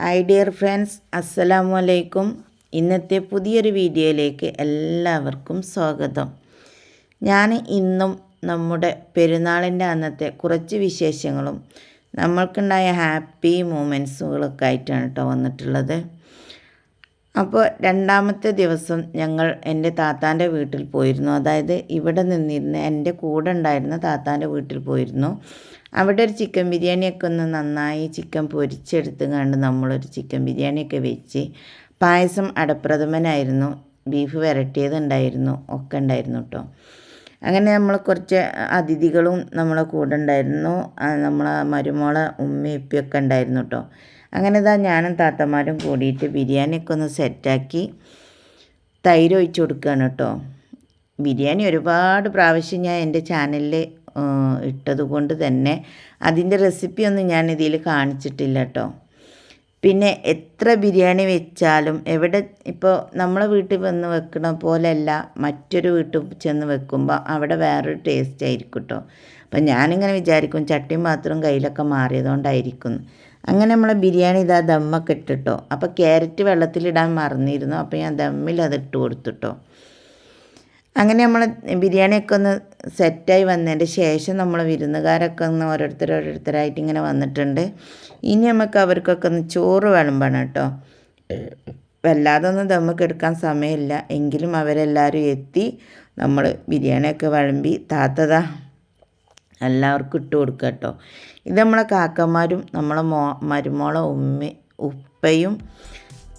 Hi dear friends അസ്സലാമു അലൈക്കും ഇന്നത്തെ പുതിയൊരു വീഡിയോയിലേക്ക് എല്ലാവർക്കും സ്വാഗതം. ഞാൻ ഇന്നും നമ്മുടെ പെരുന്നാളിന്റെ അന്നത്തെ കുറച്ച് വിശേഷങ്ങളും നമ്മൾക്കുണ്ടായ ഹാപ്പി മൂമെൻസുകളൊക്കെ ആയിട്ടാണ് കേട്ടോ വന്നിട്ടുള്ളത്. അപ്പോൾ രണ്ടാമത്തെ ദിവസം ഞങ്ങൾ എന്റെ താത്താന്റെ വീട്ടിൽ പോയിരുന്നു. അതായത് ഇവിടെ നിന്നിരുന്ന് എന്റെ കൂടെ ഉണ്ടായിരുന്ന താത്താന്റെ വീട്ടിൽ പോയിരുന്നു. അവിടെ ഒരു ചിക്കൻ ബിരിയാണിയൊക്കെ ഒന്ന് നന്നായി ചിക്കൻ പൊരിച്ചെടുത്ത് കണ്ട് നമ്മളൊരു ചിക്കൻ ബിരിയാണിയൊക്കെ വെച്ച് പായസം അടപ്രഥമനായിരുന്നു. ബീഫ് വരട്ടിയതുണ്ടായിരുന്നു. ഒക്കെ ഉണ്ടായിരുന്നു കേട്ടോ അങ്ങനെ നമ്മൾ കുറച്ച് അതിഥികളും നമ്മളെ കൂടെ ഉണ്ടായിരുന്നു. നമ്മളെ മരുമോളെ ഉമ്മയും ഉപ്പയൊക്കെ ഉണ്ടായിരുന്നു കേട്ടോ അങ്ങനെ ഇതാ ഞാനും താത്തമാരും കൂടിയിട്ട് ബിരിയാണിയൊക്കെ ഒന്ന് സെറ്റാക്കി തൈര് ഒഴിച്ച് കൊടുക്കുകയാണ് കേട്ടോ ബിരിയാണി ഒരുപാട് പ്രാവശ്യം ഞാൻ എന്റെ ചാനലിൽ ഇട്ടത് കൊണ്ട് തന്നെ അതിന്റെ റെസിപ്പിയൊന്നും ഞാൻ ഇതിൽ കാണിച്ചിട്ടില്ല കേട്ടോ പിന്നെ എത്ര ബിരിയാണി വെച്ചാലും എവിടെ ഇപ്പോൾ നമ്മളെ വീട്ടിൽ വന്ന് വെക്കണ പോലെയല്ല മറ്റൊരു വീട്ടിൽ ചെന്ന് വെക്കുമ്പോൾ അവിടെ വേറൊരു ടേസ്റ്റ് ആയിരിക്കും കേട്ടോ അപ്പം ഞാനിങ്ങനെ വിചാരിക്കും ചട്ടിയും പാത്രവും കയ്യിലൊക്കെ മാറിയതുകൊണ്ടായിരിക്കും. അങ്ങനെ നമ്മളെ ബിരിയാണി ഇതാ ദമ്മൊക്കെ ഇട്ടിട്ടോ. അപ്പോൾ ക്യാരറ്റ് വെള്ളത്തിലിടാൻ മറന്നിരുന്നു. അപ്പോൾ ഞാൻ ദമ്മിൽ അത് ഇട്ട് കൊടുത്തിട്ടോ അങ്ങനെ നമ്മൾ ബിരിയാണിയൊക്കെ ഒന്ന് സെറ്റായി വന്നതിന്റെ ശേഷം നമ്മൾ വിരുന്നുകാരൊക്കെ ഒന്ന് ഓരോരുത്തർ ഓരോരുത്തരായിട്ട് ഇങ്ങനെ വന്നിട്ടുണ്ട്. ഇനി നമുക്ക് അവർക്കൊക്കെ ഒന്ന് ചോറ് വിളമ്പണം കേട്ടോ. വല്ലാതൊന്നും നമുക്ക് എടുക്കാൻ സമയമില്ല. എങ്കിലും അവരെല്ലാവരും എത്തി നമ്മൾ ബിരിയാണിയൊക്കെ വിളമ്പി താത്തതാ എല്ലാവർക്കും ഇട്ട് കൊടുക്കുക കേട്ടോ. ഇത് നമ്മളെ കാക്കമാരും നമ്മളെ മോ മരുമോളെ ഉമ്മ ഉപ്പയും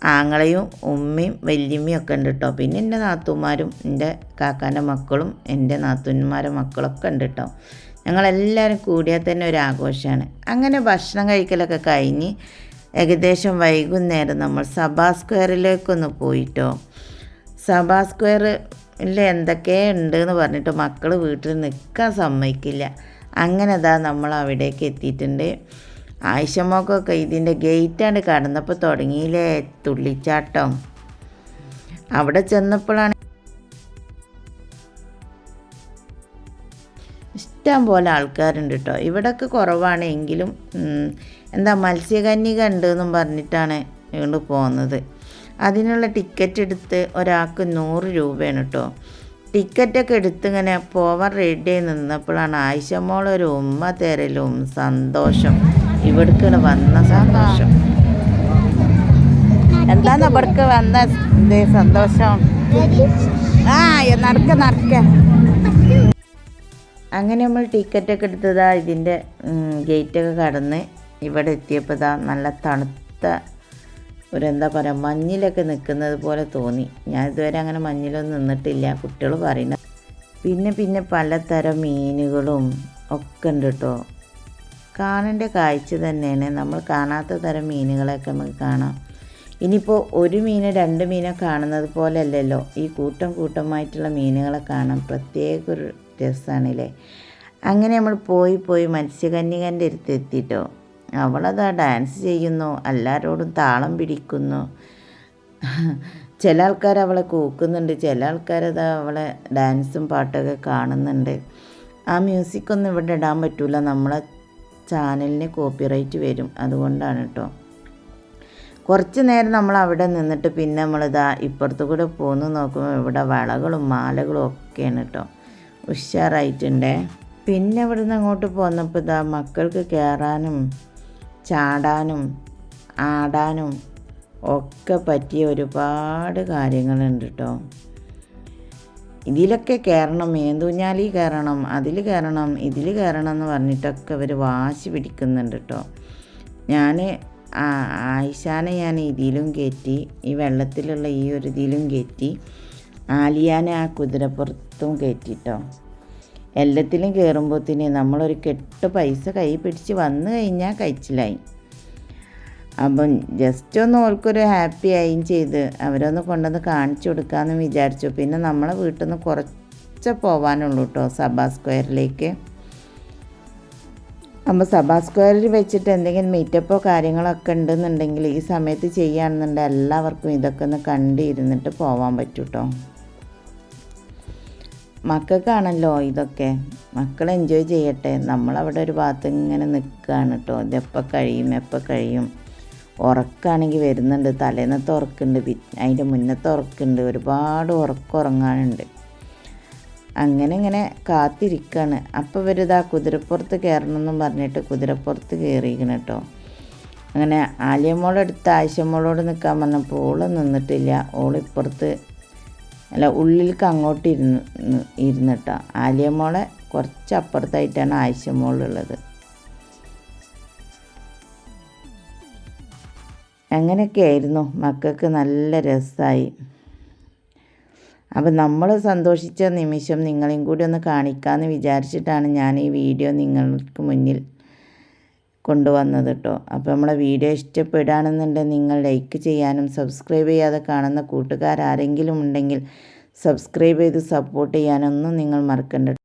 ആങ്ങളയും ഉമ്മയും വല്യമ്മയും ഒക്കെ ഉണ്ട് കേട്ടോ പിന്നെ എന്റെ നാത്തൂന്മാരും എന്റെ കാക്കാന്റെ മക്കളും എന്റെ നാത്തൂന്മാരുടെ മക്കളൊക്കെ ഉണ്ട് കേട്ടോ ഞങ്ങളെല്ലാവരും കൂടിയാൽ തന്നെ ഒരു ആഘോഷമാണ്. അങ്ങനെ ഭക്ഷണം കഴിക്കലൊക്കെ കഴിഞ്ഞ് ഏകദേശം വൈകുന്നേരം നമ്മൾ സഭാ സ്ക്വയറിലേക്കൊന്ന് പോയിട്ടോ സഭാ സ്ക്വയറിൽ എന്തൊക്കെ ഉണ്ട് എന്ന് പറഞ്ഞിട്ട് മക്കൾ വീട്ടിൽ നിൽക്കാൻ സമ്മതിക്കില്ല. അങ്ങനെ അതാ നമ്മൾ അവിടേക്ക് എത്തിയിട്ടുണ്ട്. ആയിഷമോക്കൊക്കെ ഇതിന്റെ ഗേറ്റാണ്ട് കടന്നപ്പോൾ തുടങ്ങിയില്ലേ? തുള്ളിച്ചാട്ടം. അവിടെ ചെന്നപ്പോഴാണ് ഇഷ്ടം പോലെ ആൾക്കാരുണ്ട് കേട്ടോ ഇവിടൊക്കെ കുറവാണ് എങ്കിലും എന്താ മത്സ്യകന്യ ഉണ്ട് എന്നും പറഞ്ഞിട്ടാണ് ഇങ്ങോട്ട് പോകുന്നത് അതിനുള്ള ടിക്കറ്റ് എടുത്ത് ഒരാൾക്ക് നൂറ് രൂപയാണ് കേട്ടോ ടിക്കറ്റൊക്കെ എടുത്ത് ഇങ്ങനെ പോവാൻ റെഡി ആയി നിന്നപ്പോഴാണ് ആയിഷമോളൊരു ഉമ്മ തരലും സന്തോഷം. ഇവിടേക്കാണ് വന്ന സന്തോഷം. എന്താണ് ഇവിടേക്ക് വന്ന സന്തോഷം? ആ നടക്ക നടക്ക. അങ്ങനെ നമ്മൾ ടിക്കറ്റൊക്കെ എടുത്തതാ ഇതിന്റെ ഗേറ്റൊക്കെ കടന്ന് ഇവിടെ എത്തിയപ്പോൾ ഇതാ നല്ല തണുത്ത ഒരു എന്താ പറയുക മഞ്ഞിലൊക്കെ നിൽക്കുന്നത് പോലെ തോന്നി. ഞാൻ ഇതുവരെ അങ്ങനെ മഞ്ഞിലൊന്നും നിന്നിട്ടില്ല കുട്ടികൾ പറയുന്നത് പിന്നെ പിന്നെ പലതരം മീനുകളും ഒക്കെ ഉണ്ട് കേട്ടോ കാണേണ്ട കാഴ്ച തന്നെയാണ്. നമ്മൾ കാണാത്ത തരം മീനുകളെയൊക്കെ നമുക്ക് കാണാം. ഇനിയിപ്പോൾ ഒരു മീന് രണ്ട് മീനെ കാണുന്നത് പോലെയല്ലല്ലോ. ഈ കൂട്ടം കൂട്ടമായിട്ടുള്ള മീനുകളെ കാണാൻ പ്രത്യേക ഒരു രസമാണല്ലേ അങ്ങനെ നമ്മൾ പോയി പോയി മത്സ്യകന്യകന്റെ അടുത്ത് എത്തിയിട്ടോ അവളതാ ഡാൻസ് ചെയ്യുന്നു എല്ലാവരോടും താളം പിടിക്കുന്നു. ചില ആൾക്കാർ അവളെ കൂക്കുന്നുണ്ട് ചില ആൾക്കാരത് അവളെ ഡാൻസും പാട്ടൊക്കെ കാണുന്നുണ്ട്. ആ മ്യൂസിക്കൊന്നും ഇവിടെ ഇടാൻ പറ്റില്ല നമ്മളെ ചാനലിന് കോപ്പിറൈറ്റ് വരും. അതുകൊണ്ടാണ് കേട്ടോ കുറച്ച് നേരം നമ്മൾ അവിടെ നിന്നിട്ട് പിന്നെ നമ്മളിതാ ഇപ്പുറത്ത് കൂടെ പോന്ന് നോക്കുമ്പോൾ ഇവിടെ വളകളും മാലകളും ഒക്കെയാണ് കേട്ടോ ഉഷാറായിട്ടുണ്ടേ. പിന്നെ ഇവിടെ നിന്ന് അങ്ങോട്ട് പോന്നപ്പോൾ ഇതാ മക്കൾക്ക് കയറാനും ചാടാനും ആടാനും ഒക്കെ പറ്റിയ ഒരുപാട് കാര്യങ്ങളുണ്ട് കേട്ടോ ഇതിലൊക്കെ കയറണം മേന്തുഞ്ഞാലി കയറണം അതിൽ കയറണം ഇതിൽ കയറണം എന്ന് പറഞ്ഞിട്ടൊക്കെ അവർ വാശി പിടിക്കുന്നുണ്ട് കേട്ടോ ഞാൻ ആയിഷാനെ ഞാൻ ഇതിലും കയറ്റി ഈ വെള്ളത്തിലുള്ള ഈ ഒരു ഇതിലും കയറ്റി ആലിയാനെ ആ കുതിരപ്പുറത്തും കയറ്റിട്ടോ എല്ലാത്തിലും കയറുമ്പോഴത്തേന് നമ്മളൊരു കെട്ട് പൈസ കൈ പിടിച്ച് വന്നു കഴിഞ്ഞാൽ കഴിച്ചിലായി. അപ്പം ജസ്റ്റ് ഒന്ന് ഓൾക്കൊരു ഹാപ്പി ആയും ചെയ്ത് അവരൊന്ന് കൊണ്ടുവന്ന് കാണിച്ചു കൊടുക്കാമെന്ന് വിചാരിച്ചു. പിന്നെ നമ്മളെ വീട്ടിൽ നിന്ന് കുറച്ച് പോവാനുള്ളൂ കേട്ടോ സഭാ സ്ക്വയറിലേക്ക്. അപ്പോൾ സഭാ സ്ക്വയറിൽ വെച്ചിട്ട് എന്തെങ്കിലും മീറ്റപ്പോ കാര്യങ്ങളൊക്കെ ഉണ്ടെന്നുണ്ടെങ്കിൽ ഈ സമയത്ത് ചെയ്യുകയാണെന്നുണ്ടെങ്കിൽ എല്ലാവർക്കും ഇതൊക്കെ ഒന്ന് കണ്ടിരുന്നിട്ട് പോവാൻ പറ്റും കേട്ടോ മക്കൾക്കാണല്ലോ ഇതൊക്കെ. മക്കൾ എൻജോയ് ചെയ്യട്ടെ. നമ്മളവിടെ ഒരു ഭാഗത്ത് ഇങ്ങനെ നിൽക്കുകയാണ് കേട്ടോ ഇതെപ്പോൾ കഴിയും എപ്പോൾ കഴിയും. ഉറക്കാണെങ്കിൽ വരുന്നുണ്ട്. തലേന്നത്തെ ഉറക്കുണ്ട് അതിന്റെ മുന്നത്തെ ഉറക്കുണ്ട് ഒരുപാട് ഉറക്കുറങ്ങാനുണ്ട് അങ്ങനെ ഇങ്ങനെ കാത്തിരിക്കുകയാണ് അപ്പോൾ ഇവരിതാ കുതിരപ്പുറത്ത് കയറണമെന്നും പറഞ്ഞിട്ട് കുതിരപ്പുറത്ത് കയറിയിരിക്കണം കേട്ടോ. അങ്ങനെ ആലിയമോളെടുത്ത് ആയിഷമോളോട് നിൽക്കാൻ പറഞ്ഞപ്പോൾ ഓൾ നിന്നിട്ടില്ല. ഓളിപ്പുറത്ത് അല്ല ഉള്ളിലേക്ക് അങ്ങോട്ട് ഇരുന്ന് ഇരുന്നിട്ടോ ആലിയമോളെ കുറച്ച് അപ്പുറത്തായിട്ടാണ് ആയിഷമോളുള്ളത് അങ്ങനെയൊക്കെ ആയിരുന്നു മക്കൾക്ക് നല്ല രസമായി അപ്പം നമ്മൾ സന്തോഷിച്ച നിമിഷം നിങ്ങളെയും കൂടി ഒന്ന് കാണിക്കാമെന്ന് വിചാരിച്ചിട്ടാണ് ഞാൻ ഈ വീഡിയോ നിങ്ങൾക്ക് മുന്നിൽ കൊണ്ടുവന്നത് കേട്ടോ. അപ്പോൾ നമ്മളെ വീഡിയോ ഇഷ്ടപ്പെടുകയാണെന്നുണ്ടെങ്കിൽ നിങ്ങൾ ലൈക്ക് ചെയ്യാനും സബ്സ്ക്രൈബ് ചെയ്യാതെ കാണുന്ന കൂട്ടുകാരാരെങ്കിലും ഉണ്ടെങ്കിൽ സബ്സ്ക്രൈബ് ചെയ്ത് സപ്പോർട്ട് ചെയ്യാനൊന്നും നിങ്ങൾ മറക്കണ്ട.